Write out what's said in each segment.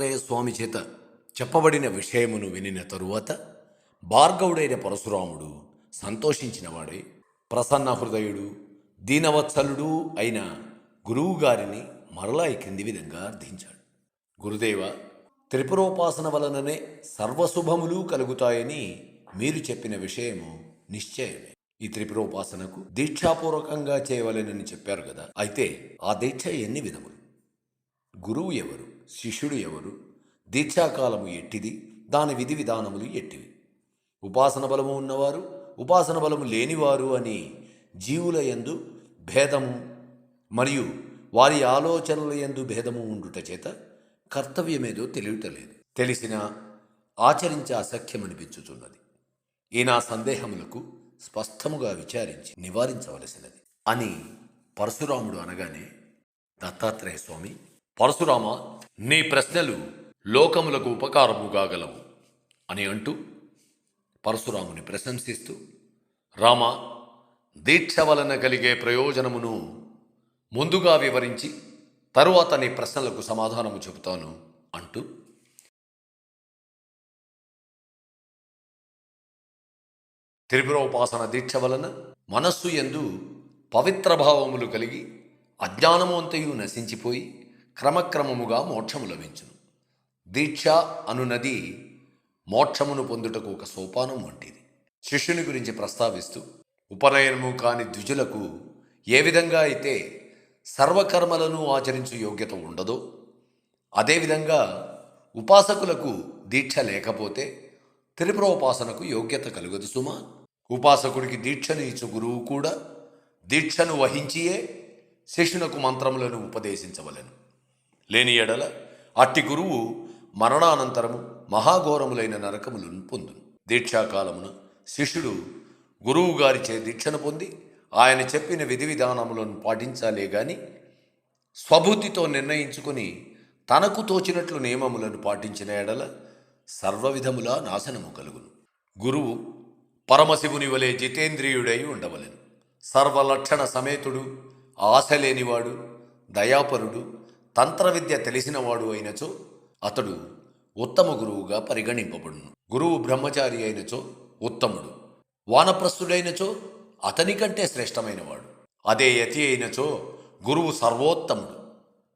దత్తాత్రేయ స్వామి చేత చెప్పబడిన విషయమును వినిన తరువాత భార్గవుడైన పరశురాముడు సంతోషించినవాడై ప్రసన్న హృదయుడు దీనవత్సలుడు అయిన గురువుగారిని మరలా ఈ క్రింది విధంగా అర్థించాడు. గురుదేవ త్రిపురోపాసన వలననే సర్వశుభములు కలుగుతాయని మీరు చెప్పిన విషయము నిశ్చయమే. ఈ త్రిపురోపాసనకు దీక్షాపూర్వకంగా చేయవలెనని చెప్పారు కదా అయితే ఆ దీక్ష ఎన్ని విధములు? గురువు ఎవరు? శిష్యుడు ఎవరు? దీక్షాకాలము ఎట్టిది? దాని విధి విధానములు ఎట్టివి? ఉపాసన బలము ఉన్నవారు ఉపాసన బలము లేనివారు అని జీవుల యందు భేదము మరియు వారి ఆలోచనల యందు భేదము ఉండుట చేత కర్తవ్యమేదో తెలియటలేదు. తెలిసిన ఆచరించే అసఖ్యమనిపించుచున్నది ఈ నా సందేహములకు స్పష్టముగా విచారించి నివారించవలసినది అని పరశురాముడు అనగానే దత్తాత్రేయ స్వామి పరశురామ నీ ప్రశ్నలు లోకములకు ఉపకారము కాగలవు అని అంటూ పరశురాముని ప్రశంసిస్తూ రామ దీక్ష వలన కలిగే ప్రయోజనమును ముందుగా వివరించి తరువాత నీ ప్రశ్నలకు సమాధానము చెబుతాను అంటూ త్రిపురోపాసన దీక్ష వలన మనస్సు ఎందు పవిత్ర భావములు కలిగి అజ్ఞానము అంతయు నశించిపోయి క్రమక్రమముగా మోక్షము లభించును. దీక్ష అనునది మోక్షమును పొందుటకు ఒక సోపానం వంటిది. శిష్యుని గురించి ప్రస్తావిస్తూ ఉపనయనము కాని ద్విజులకు ఏ విధంగా అయితే సర్వకర్మలను ఆచరించు యోగ్యత ఉండదో అదేవిధంగా ఉపాసకులకు దీక్ష లేకపోతే త్రిపురోపాసనకు యోగ్యత కలుగదు సుమా. ఉపాసకుడికి దీక్షను ఇచ్చు గురువు కూడా దీక్షను వహించియే శిష్యునకు మంత్రములను ఉపదేశించవలెను. లేని ఎడల అట్టి గురువు మరణానంతరము మహాఘోరములైన నరకములను పొందును. దీక్షాకాలమున శిష్యుడు గురువు గారిచే దీక్షను పొంది ఆయన చెప్పిన విధి విధానములను పాటించాలే గాని స్వబుద్ధితో నిర్ణయించుకుని తనకు తోచినట్లు నియమములను పాటించిన ఎడల సర్వవిధములా నాశనము కలుగును. గురువు పరమశివుని వలె జితేంద్రియుడై ఉండవలెను. సర్వలక్షణ సమేతుడు ఆశ లేనివాడు దయాపరుడు తంత్రవిద్య తెలిసినవాడు అయినచో అతడు ఉత్తమ గురువుగా పరిగణింపబడును. గురువు బ్రహ్మచారి అయినచో ఉత్తముడు. వానప్రస్థుడైనచో అతని కంటే శ్రేష్టమైనవాడు. అదే యతి అయినచో గురువు సర్వోత్తముడు.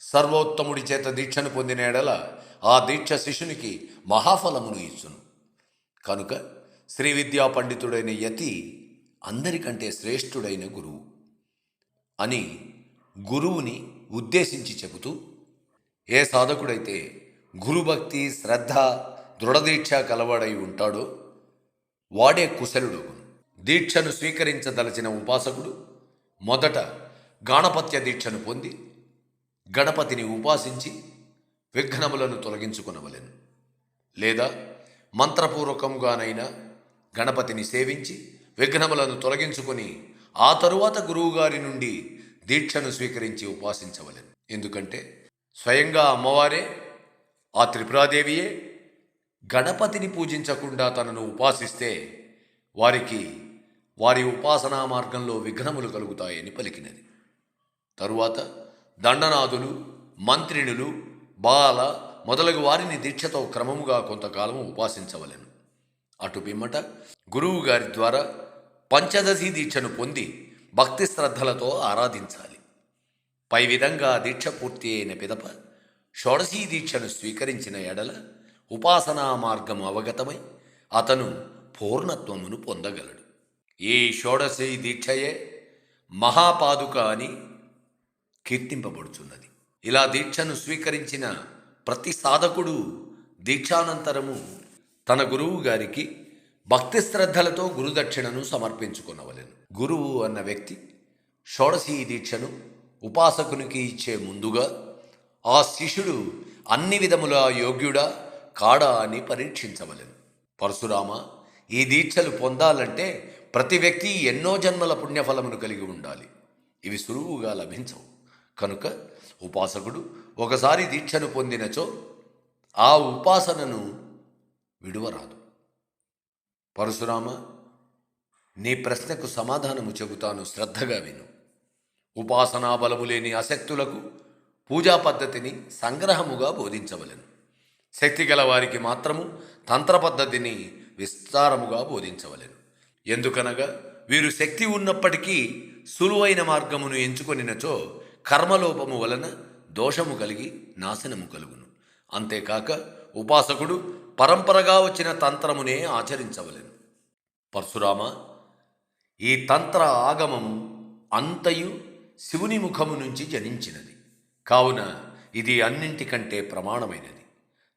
సర్వోత్తముడి చేత దీక్షను పొందిన ఎడల ఆ దీక్ష శిష్యునికి మహాఫలమును ఇచ్చును. కనుక శ్రీ విద్యా పండితుడైన యతి అందరికంటే శ్రేష్ఠుడైన గురువు అని గురువుని ఉద్దేశించి చెబుతూ ఏ సాధకుడైతే గురుభక్తి శ్రద్ధ దృఢదీక్ష కలవాడై ఉంటాడో వాడే కుశలుడు దీక్షను స్వీకరించదలచిన ఉపాసకుడు మొదట గాణపత్య దీక్షను పొంది గణపతిని ఉపాసించి విఘ్నములను తొలగించుకునవలెను. లేదా మంత్రపూర్వకంగానైనా గణపతిని సేవించి విఘ్నములను తొలగించుకొని ఆ తరువాత గురువుగారి నుండి దీక్షను స్వీకరించి ఉపాసించవలెను. ఎందుకంటే స్వయంగా అమ్మవారే ఆ త్రిపురాదేవియే గణపతిని పూజించకుండా తనను ఉపాసిస్తే వారికి వారి ఉపాసనా మార్గంలో విఘ్నములు కలుగుతాయని పలికినది. తరువాత దండనాథులు మంత్రిణులు బాల మొదలగు వారిని దీక్షతో క్రమముగా కొంతకాలము ఉపాసించవలెను. అటు పిమ్మట గురువు గారి ద్వారా పంచదశి దీక్షను పొంది భక్తి శ్రద్ధలతో ఆరాధించాలి. పై విధంగా దీక్ష పూర్తి అయిన పిదప షోడశీ దీక్షను స్వీకరించిన ఎడల ఉపాసనా మార్గం అవగతమై అతను పూర్ణత్వమును పొందగలడు. ఈ షోడశీ దీక్షయే మహాపాదుక అని కీర్తింపబడుచున్నది. ఇలా దీక్షను స్వీకరించిన ప్రతి సాధకుడు దీక్షానంతరము తన గురువు గారికి భక్తి శ్రద్ధలతో గురుదక్షిణను సమర్పించుకునవలెను. గురువు అన్న వ్యక్తి షోడశీ దీక్షను ఉపాసకునికి ఇచ్చే ముందుగా ఆ శిష్యుడు అన్ని విధముల యోగ్యుడా కాడా అని పరీక్షించవలెను. పరశురామ ఈ దీక్షలు పొందాలంటే ప్రతి వ్యక్తి ఎన్నో జన్మల పుణ్యఫలమును కలిగి ఉండాలి. ఇవి సులువుగా లభించవు. కనుక ఉపాసకుడు ఒకసారి దీక్షను పొందినచో ఆ ఉపాసనను విడువరాదు. పరశురామ నీ ప్రశ్నకు సమాధానము చెబుతాను శ్రద్ధగా విను. ఉపాసనా బలము లేని అశక్తులకు పూజా పద్ధతిని సంగ్రహముగా బోధించవలెను. శక్తి గల వారికి మాత్రము తంత్ర పద్ధతిని విస్తారముగా బోధించవలెను. ఎందుకనగా వీరు శక్తి ఉన్నప్పటికీ సులువైన మార్గమును ఎంచుకొనినచో కర్మలోపము వలన దోషము కలిగి నాశనము కలుగును. అంతేకాక ఉపాసకుడు పరంపరగా వచ్చిన తంత్రమునే ఆచరించవలెను. పరశురామ ఈ తంత్ర ఆగమం అంతయు శివుని ముఖము నుంచి జనించినది. కావున ఇది అన్నింటికంటే ప్రమాణమైనది.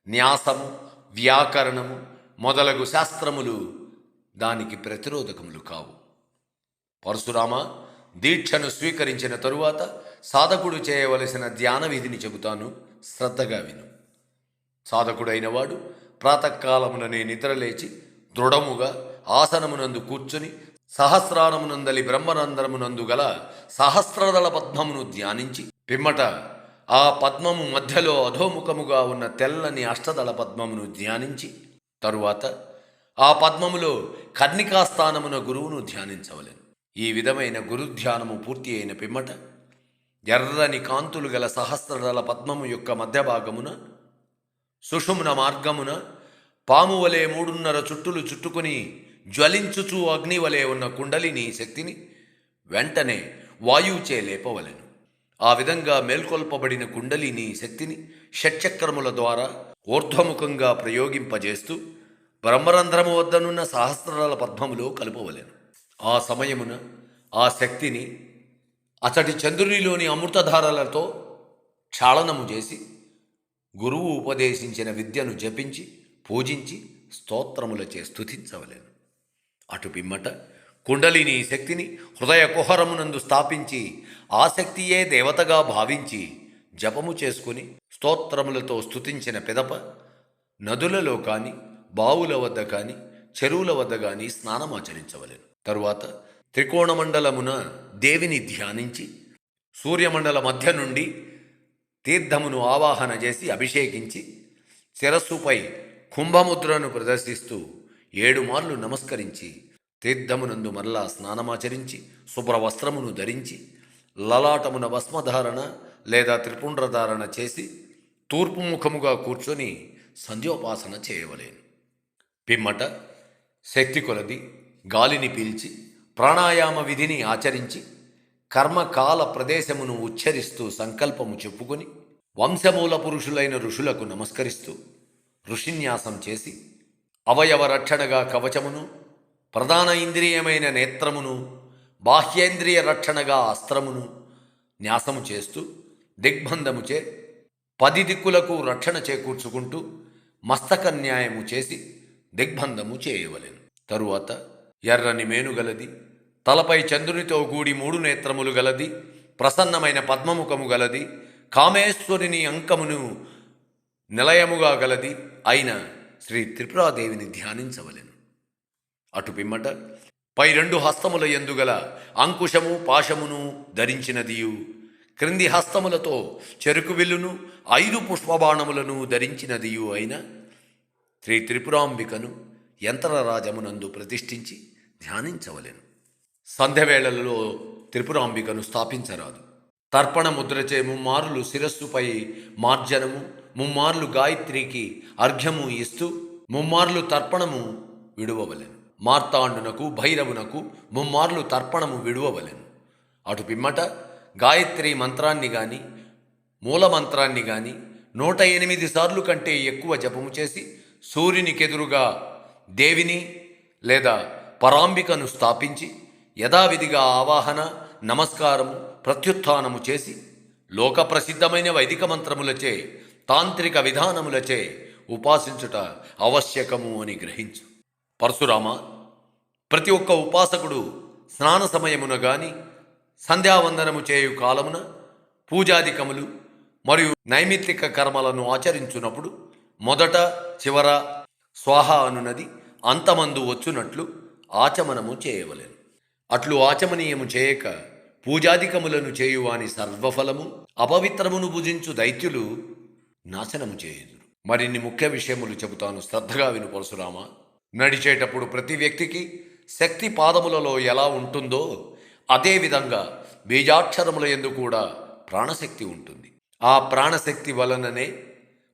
న్యాసము వ్యాకరణము మొదలగు శాస్త్రములు దానికి ప్రతిరోధకములు కావు. పరశురామ దీక్షను స్వీకరించిన తరువాత సాధకుడు చేయవలసిన ధ్యాన విధిని చెబుతాను. శ్రద్ధగా విను. సాధకుడైన వాడు ప్రాతకాలముననే నిద్రలేచి దృఢముగా ఆసనమునందు కూర్చుని సహస్రానమునందలి బ్రహ్మరంధ్రమునందు గల సహస్రదళ పద్మమును ధ్యానించి పిమ్మట ఆ పద్మము మధ్యలో అధోముఖముగా ఉన్న తెల్లని అష్టదళ పద్మమును ధ్యానించి తరువాత ఆ పద్మములో కర్ణికాస్థానమున గురువును ధ్యానించవలెను. ఈ విధమైన గురుధ్యానము పూర్తి అయిన పిమ్మట ఎర్రని కాంతులు గల సహస్రదళ పద్మము యొక్క మధ్య భాగమున సుషుమ్న మార్గమున పాము వలె మూడున్నర చుట్టులు చుట్టుకుని జ్వలించుచు అగ్ని వలె ఉన్న కుండలిని శక్తిని వెంటనే వాయువుచే లేపవలెను. ఆ విధంగా మేల్కొల్పబడిన కుండలిని శక్తిని షట్చక్రముల ద్వారా ఊర్ధ్వముఖంగా ప్రయోగింపజేస్తూ బ్రహ్మరంధ్రము వద్దనున్న సహస్రాల పద్మములో కలుపవలెను. ఆ సమయమున ఆ శక్తిని అతడి చంద్రునిలోని అమృతధారలతో క్షాళనము చేసి గురువు ఉపదేశించిన విద్యను జపించి పూజించి స్తోత్రములచే స్థుతించవలేను అటు పిమ్మట కుండలిని శక్తిని హృదయ కుహరమునందు స్థాపించి ఆ శక్తియే దేవతగా భావించి జపము చేసుకుని స్తోత్రములతో స్థుతించిన పిదప నదులలో కానీ బావుల వద్ద కానీ చెరువుల వద్ద కానీ స్నానమాచరించవలేను. తరువాత త్రికోణమండలమున దేవిని ధ్యానించి సూర్యమండల మధ్య నుండి తీర్థమును ఆవాహన చేసి అభిషేకించి శిరస్సుపై కుంభముద్రను ప్రదర్శిస్తూ ఏడు మార్లు నమస్కరించి తీర్థమునందు మరలా స్నానమాచరించి శుభ్ర వస్త్రమును ధరించి లలాటమున భస్మధారణ లేదా త్రిపుండ్రధారణ చేసి తూర్పు ముఖముగా కూర్చొని సంధ్యోపాసన చేయవలేను. పిమ్మట శక్తి కొలది గాలిని పీల్చి ప్రాణాయామ విధిని ఆచరించి కర్మకాల ప్రదేశమును ఉచ్చరిస్తూ సంకల్పము చెప్పుకొని వంశమూల పురుషులైన ఋషులకు నమస్కరిస్తూ ఋషిన్యాసం చేసి అవయవ రక్షణగా కవచమును ప్రధాన ఇంద్రియమైన నేత్రమును బాహ్యేంద్రియ రక్షణగా అస్త్రమును న్యాసము చేస్తూ దిగ్బంధముచే పది దిక్కులకు రక్షణ చేకూర్చుకుంటూ మస్తక న్యాయము చేసి దిగ్బంధము చేయవలెను. తరువాత ఎర్రని మేనుగలది తలపై చంద్రునితో కూడి మూడు నేత్రములు గలది ప్రసన్నమైన పద్మముఖము గలది కామేశ్వరుని అంకమును నిలయముగా గలది అయిన శ్రీ త్రిపురాదేవిని ధ్యానించవలెను. అటు పిమ్మట పై రెండు హస్తముల ఎందుగల అంకుశము పాశమును ధరించినదియు క్రింది హస్తములతో చెరుకు విల్లును ఐదు పుష్పబాణములను ధరించినదియు అయిన శ్రీ త్రిపురాంబికను యంత్రరాజమునందు ప్రతిష్ఠించి ధ్యానించవలెను. సంధ్యవేళలలో త్రిపురాంబికను స్థాపించరాదు. తర్పణ ముద్రచే ముమ్మారులు శిరస్సుపై మార్జనము ముమ్మార్లు గాయత్రికి అర్ఘ్యము ఇస్తూ ముమ్మార్లు తర్పణము విడువవలెను. మార్తాండునకు భైరవునకు ముమ్మార్లు తర్పణము విడువవలెను. అటు పిమ్మట గాయత్రి మంత్రాన్ని గాని మూలమంత్రాన్ని గాని నూట ఎనిమిది సార్లు కంటే ఎక్కువ జపము చేసి సూర్యునికెదురుగా దేవిని లేదా పరాంబికను స్థాపించి యథావిధిగా ఆవాహన నమస్కారము ప్రత్యుత్థానము చేసి లోక ప్రసిద్ధమైన వైదిక మంత్రములచే తాంత్రిక విధానములచే ఉపాసించుట ఆవశ్యకము అని గ్రహించు. పరశురామ ప్రతి ఒక్క ఉపాసకుడు స్నాన సమయమున గాని సంధ్యావందనము చేయు కాలమున పూజాధికములు మరియు నైమిత్తిక కర్మలను ఆచరించున్నప్పుడు మొదట చివర స్వాహ అనునది అంతమందు వచ్చునట్లు ఆచమనము చేయవలెను. అట్లు ఆచమనీయము చేయక పూజాధికములను చేయువాని సర్వఫలము అపవిత్రమును భుజించు దైత్యులు నాశనము చేయుదురు. మరిన్ని ముఖ్య విషయములు చెబుతాను. శ్రద్ధగా విను పరశురామ. నడిచేటప్పుడు ప్రతి వ్యక్తికి శక్తి పాదములలో ఎలా ఉంటుందో అదేవిధంగా బీజాక్షరముల ఎందు కూడా ప్రాణశక్తి ఉంటుంది. ఆ ప్రాణశక్తి వలననే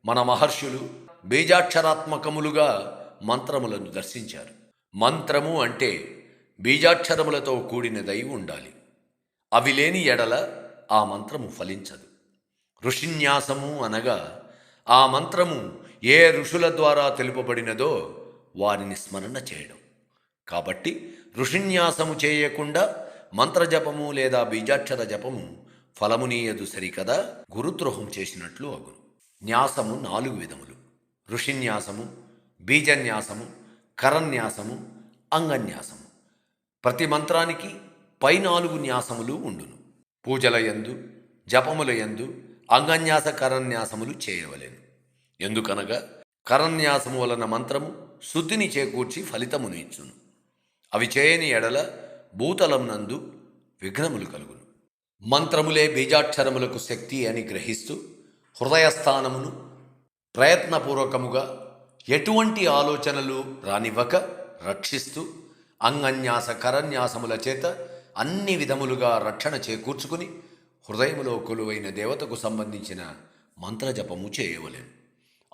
మన మహర్షులు బీజాక్షరాత్మకములుగా మంత్రములను దర్శించారు. మంత్రము అంటే బీజాక్షరములతో కూడినదై ఉండాలి. అవి లేని ఎడల ఆ మంత్రము ఫలించదు. ఋషిన్యాసము అనగా ఆ మంత్రము ఏ ఋషుల ద్వారా తెలుపబడినదో వారిని స్మరణ చేయడం. కాబట్టి ఋషిన్యాసము చేయకుండా మంత్రజపము లేదా బీజాక్షర జపము ఫలమునీయదు సరికదా గురుద్రోహం చేసినట్లు అగును. న్యాసము నాలుగు విధములు. ఋషిన్యాసము బీజన్యాసము కరన్యాసము అంగన్యాసము. ప్రతి మంత్రానికి పై నాలుగు న్యాసములు ఉండును. పూజల యందు జపముల యందు అంగన్యాస కరన్యాసములు చేయవలేను. ఎందుకనగా కరన్యాసము వలన మంత్రము శుద్ధిని చేకూర్చి ఫలితమును ఇచ్చును. అవి చేయని ఎడల భూతలం నందు విఘ్నములు కలుగును. మంత్రములే బీజాక్షరములకు శక్తి అని గ్రహిస్తూ హృదయస్థానమును ప్రయత్నపూర్వకముగా ఎటువంటి ఆలోచనలు రానివ్వక రక్షిస్తూ అంగన్యాస కరన్యాసముల చేత అన్ని విధములుగా రక్షణ చేకూర్చుకుని హృదయములో కొలువైన దేవతకు సంబంధించిన మంత్రజపము చేయవలెను.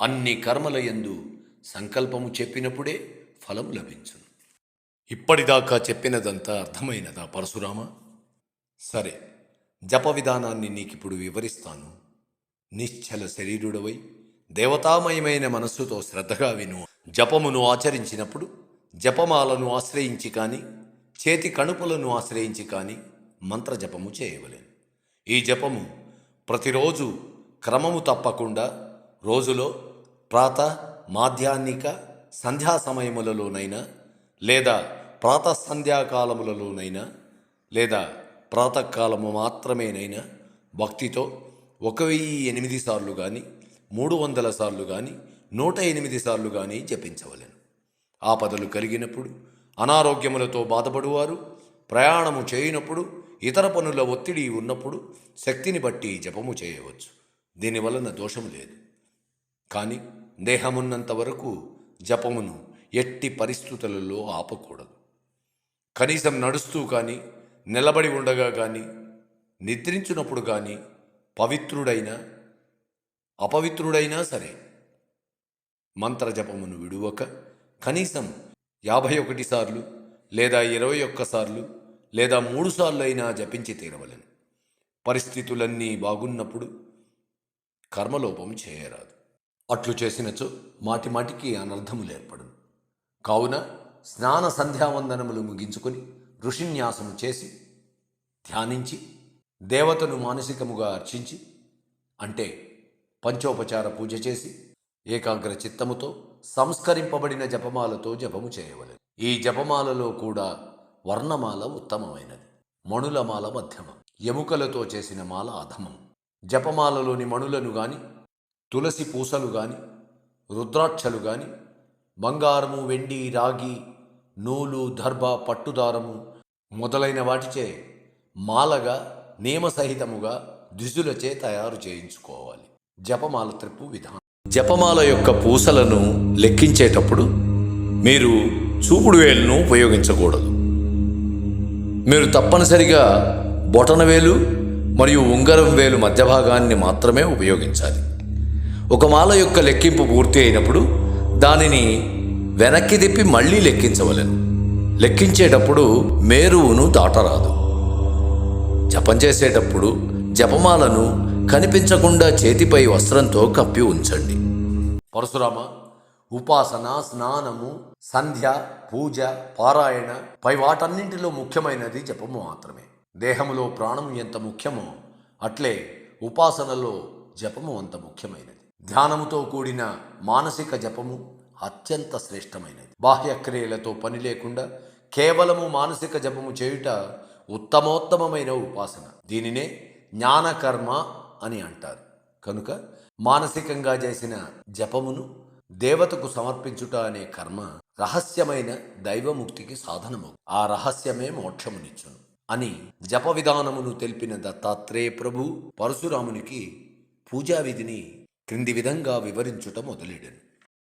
అన్ని కర్మల యందు సంకల్పము చెప్పినప్పుడే ఫలం లభించును. ఇప్పటిదాకా చెప్పినదంతా అర్థమైనదా పరశురామ? సరే జప విధానాన్ని నీకిప్పుడు వివరిస్తాను. నిశ్చల శరీరుడవై దేవతామయమైన మనస్సుతో శ్రద్ధగా విను. జపమును ఆచరించినప్పుడు జపమాలను ఆశ్రయించి కానీ చేతి కణుపులను ఆశ్రయించి కానీ మంత్రజపము చేయవలెను. ఈ జపము ప్రతిరోజు క్రమము తప్పకుండా రోజులో ప్రాత మాధ్యాహ్నిక సంధ్యా సమయములలోనైనా లేదా ప్రాత సంధ్యాకాలములలోనైనా లేదా ప్రాతకాలము మాత్రమేనైనా భక్తితో ఒక వెయ్యి ఎనిమిది సార్లు కానీ మూడు వందల సార్లు కానీ నూట ఎనిమిది సార్లు కానీ జపించవలెను. ఆపదలు కలిగినప్పుడు అనారోగ్యములతో బాధపడువారు ప్రయాణము చేయనప్పుడు ఇతర పనుల ఒత్తిడి ఉన్నప్పుడు శక్తిని బట్టి జపము చేయవచ్చు. దీనివలన దోషము లేదు. కానీ దేహమున్నంత వరకు జపమును ఎట్టి పరిస్థితులలో ఆపకూడదు. కనీసం నడుస్తూ కానీ నిలబడి ఉండగా కానీ నిద్రించినప్పుడు కానీ పవిత్రుడైనా అపవిత్రుడైనా సరే మంత్రజపమును విడువక కనీసం యాభై ఒకటి సార్లు లేదా ఇరవై ఒక్క సార్లు లేదా మూడు సార్లు అయినా జపించి తీరవలను. పరిస్థితులన్నీ బాగున్నప్పుడు కర్మలోపం చేయరాదు. అట్లు చేసినచో మాటి మాటికి అనర్థములు ఏర్పడును. కావున స్నాన సంధ్యావందనములు ముగించుకొని ఋషిన్యాసము చేసి ధ్యానించి దేవతను మానసికముగా అర్చించి అంటే పంచోపచార పూజ చేసి ఏకాగ్ర చిత్తముతో సంస్కరింపబడిన జపమాలతో జపము చేయవలెను. ఈ జపమాలలో కూడా వర్ణమాల ఉత్తమమైనది. మణులమాల మధ్యమం. ఎముకలతో చేసిన మాల అధమం. జపమాలలోని మణులను గాని తులసి పూసలు గాని రుద్రాక్షలు గాని బంగారము వెండి రాగి నూలు దర్భ పట్టుదారము మొదలైన వాటిచే మాలగా నియమసహితముగా ద్విజులచే తయారు చేయించుకోవాలి. జపమాల త్రిప్పు విధానం. జపమాల యొక్క పూసలను లెక్కించేటప్పుడు మీరు చూపుడు వేలును ఉపయోగించకూడదు. మీరు తప్పనిసరిగా బొటనవేలు మరియు ఉంగరం వేలు మధ్య భాగాన్ని మాత్రమే ఉపయోగించాలి. ఒక మాల యొక్క లెక్కింపు పూర్తి అయినప్పుడు దానిని వెనక్కి తిప్పి మళ్ళీ లెక్కించవలెను. లెక్కించేటప్పుడు మేరువును దాటరాదు. జపం చేసేటప్పుడు జపమాలను కనిపించకుండా చేతిపై వస్త్రంతో కప్పి ఉంచండి. పరశురామ ఉపాసన స్నానము సంధ్య పూజ పారాయణ పై వాటన్నింటిలో ముఖ్యమైనది జపము మాత్రమే. దేహములో ప్రాణం ఎంత ముఖ్యమో అట్లే ఉపాసనలో జపము అంత ముఖ్యమైనది. ధ్యానముతో కూడిన మానసిక జపము అత్యంత శ్రేష్టమైనది. బాహ్యక్రియలతో పని లేకుండా కేవలము మానసిక జపము చేయుట ఉత్తమోత్తమమైన ఉపాసన. దీనినే జ్ఞానకర్మ అని అంటారు. కనుక మానసికంగా చేసిన జపమును దేవతకు సమర్పించుట అనే కర్మ రహస్యమైన దైవముక్తికి సాధనము. ఆ రహస్యమే మోక్షమునిచ్చును అని జప విధానమును తెలిపిన దత్తాత్రేయ ప్రభు పరశురామునికి పూజా విధిని క్రింది విధంగా వివరించుట మొదలెడను.